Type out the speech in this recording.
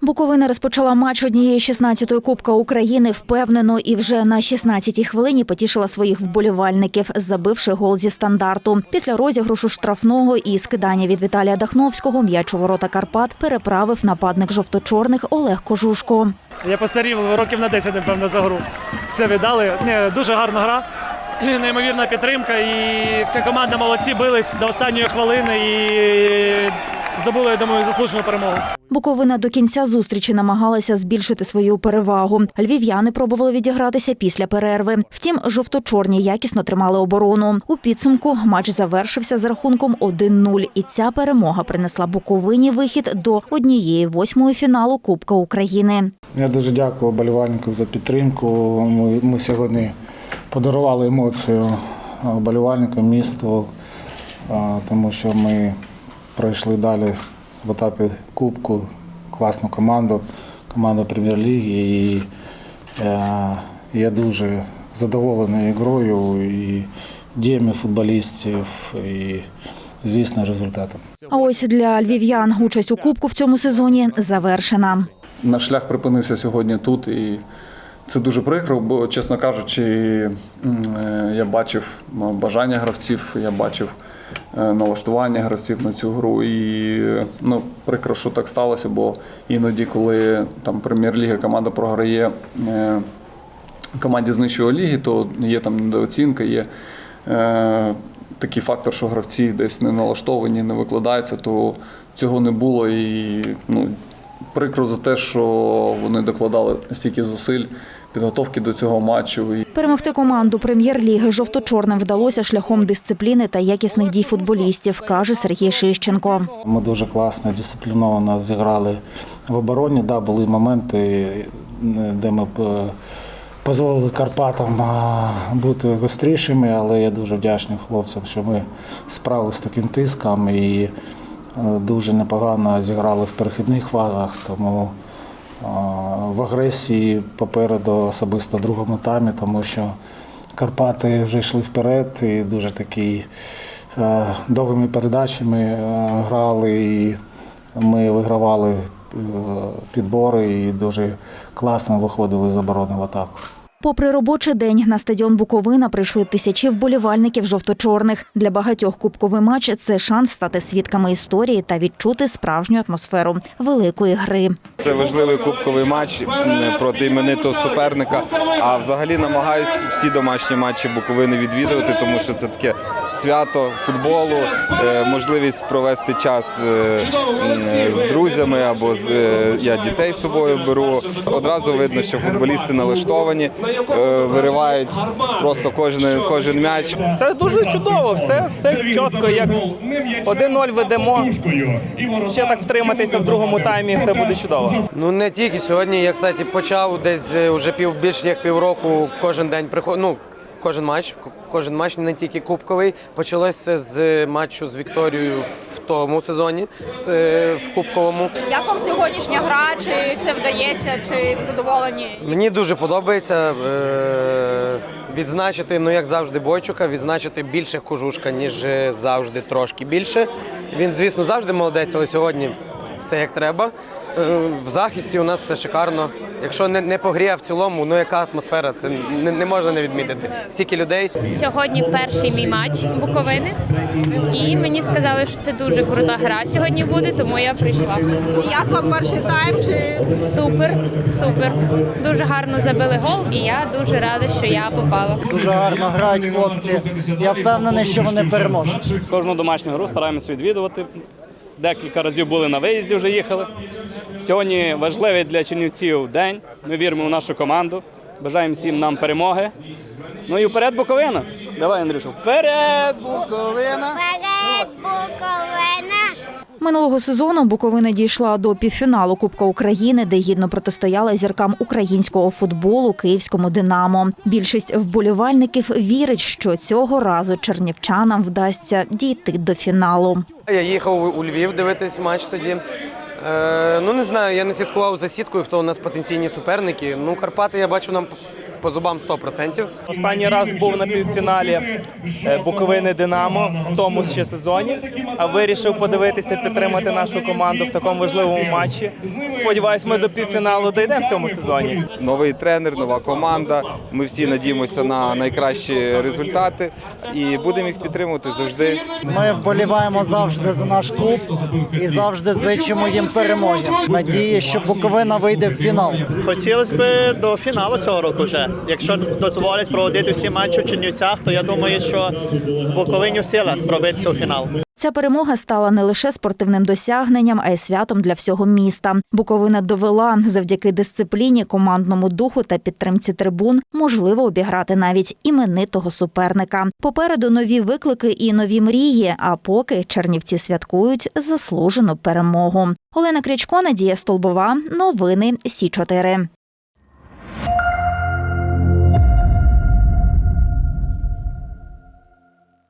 Буковина розпочала матч однієї 16-ї Кубка України впевнено і вже на 16-й хвилині потішила своїх вболівальників, забивши гол зі стандарту. Після розіграшу штрафного і скидання від Віталія Дахновського м'яч у ворота Карпат переправив нападник жовто-чорних Олег Кожушко. Я постарів років на 10, напевно, за гру. Все віддали. Не, дуже гарна гра, неймовірна підтримка. І вся команда молодці бились до останньої хвилини і здобули, я думаю, заслужену перемогу. Буковина до кінця зустрічі намагалася збільшити свою перевагу. Львів'яни пробували відігратися після перерви. Втім, жовто-чорні якісно тримали оборону. У підсумку матч завершився з рахунком 1-0. І ця перемога принесла Буковині вихід до однієї восьмої фіналу Кубка України. Я дуже дякую болівальникам за підтримку. Ми, ми сьогодні подарували емоцію болівальникам, місту, тому що ми пройшли далі в етапі Кубку класну команду, команду Прем'єр-ліги. І е, я дуже задоволений грою і діями футболістів, і, звісно, результатом. А ось для львів'ян участь у Кубку в цьому сезоні завершена. Наш шлях припинився сьогодні тут, і це дуже прикро, бо, чесно кажучи, е, я бачив бажання гравців, я бачив налаштування гравців на цю гру. І е, ну, прикро, що так сталося, бо іноді, коли там прем'єр-ліга команда програє е, команді з нижчої ліги, то є там недооцінка, є е, такий фактор, що гравці десь не налаштовані, не викладаються, то цього не було. І ну, прикро за те, що вони докладали стільки зусиль підготовки до цього матчу. Перемогти команду прем'єр-ліги жовто-чорним вдалося шляхом дисципліни та якісних дій футболістів, каже Сергій Шищенко. Ми дуже класно, дисципліновано зіграли в обороні. Да, були моменти, де ми е, дозволили Карпатам бути гострішими, але я дуже вдячний хлопцям, що ми справилися з таким тиском і е, дуже непогано зіграли в перехідних фазах. Тому в агресії попереду, особисто в другому таймі, тому що Карпати вже йшли вперед і дуже такий е, довгими передачами е, грали, і ми вигравали е, підбори і дуже класно виходили з оборони в атаку. Попри робочий день на стадіон Буковина прийшли тисячі вболівальників жовто-чорних. Для багатьох кубковий матч це шанс стати свідками історії та відчути справжню атмосферу великої гри. Це важливий кубковий матч проти іменитого суперника. А взагалі намагаюся всі домашні матчі Буковини відвідувати, тому що це таке свято футболу, е, можливість провести час е, з друзями або з е, я дітей з собою беру. Одразу видно, що футболісти налаштовані, виривають просто кожен, кожен м'яч. Все дуже чудово, все, все чітко, як 1-0 ведемо. Ще так втриматися в другому таймі, все буде чудово. Ну не тільки сьогодні. Я кстати почав десь е, вже пів більше як півроку. Кожен день приход... ну, кожен матч, кожен матч не тільки кубковий. Почалося з матчу з Вікторією в тому сезоні, е, в кубковому. Як вам сьогоднішня гра? Чи все вдається, чи ви задоволені? Мені дуже подобається е, відзначити, ну як завжди, Бойчука, відзначити більше кожушка, ніж е, завжди трошки більше. Він, звісно, завжди молодець, але сьогодні все як треба. Е, В захисті у нас все шикарно. Якщо не, не по грі, а в цілому, ну яка атмосфера, це не, не можна не відмітити. Стільки людей. Сьогодні перший мій матч Буковини, і мені сказали, що це дуже крута гра сьогодні буде, тому я прийшла. Як вам перший тайм? Чи Супер, супер. Дуже гарно забили гол, і я дуже рада, що я попала. Дуже гарно грають хлопці. Я впевнений, що вони переможуть. Кожну домашню гру стараємося відвідувати. Декілька разів були на виїзді, вже їхали. Сьогодні важливий для чернівців день. Ми віримо в нашу команду. Бажаємо всім нам перемоги. Ну і вперед Буковина. Давай, Андрюшу. вперед, Буковина! Минулого сезону Буковина дійшла до півфіналу Кубка України, де гідно протистояла зіркам українського футболу київському Динамо. Більшість вболівальників вірить, що цього разу чернівчанам вдасться дійти до фіналу. Я їхав у Львів дивитись матч тоді. Е, ну не знаю, я не слідкував за сіткою, хто у нас потенційні суперники. Ну, Карпати, я бачу, нам по зубам 100%. Останній раз був на півфіналі е, Буковини Динамо в тому ще сезоні. А вирішив подивитися, підтримати нашу команду в такому важливому матчі. Сподіваюсь, ми до півфіналу дійдемо в цьому сезоні. Новий тренер, нова команда. Ми всі надіємося на найкращі результати і будемо їх підтримувати завжди. Ми вболіваємо завжди за наш клуб і завжди зичимо їм перемоги. Надії, що Буковина вийде в фінал. Хотілося б до фіналу цього року вже. Якщо дозволять проводити всі матчі в Чернівцях, то я думаю, що Буковині в силах пробитися у фінал. Ця перемога стала не лише спортивним досягненням, а й святом для всього міста. Буковина довела завдяки дисципліні, командному духу та підтримці трибун можливо обіграти навіть іменитого суперника. Попереду нові виклики і нові мрії. А поки чернівці святкують заслужену перемогу. Олена Крячко, Надія Столбова. Новини Сі 4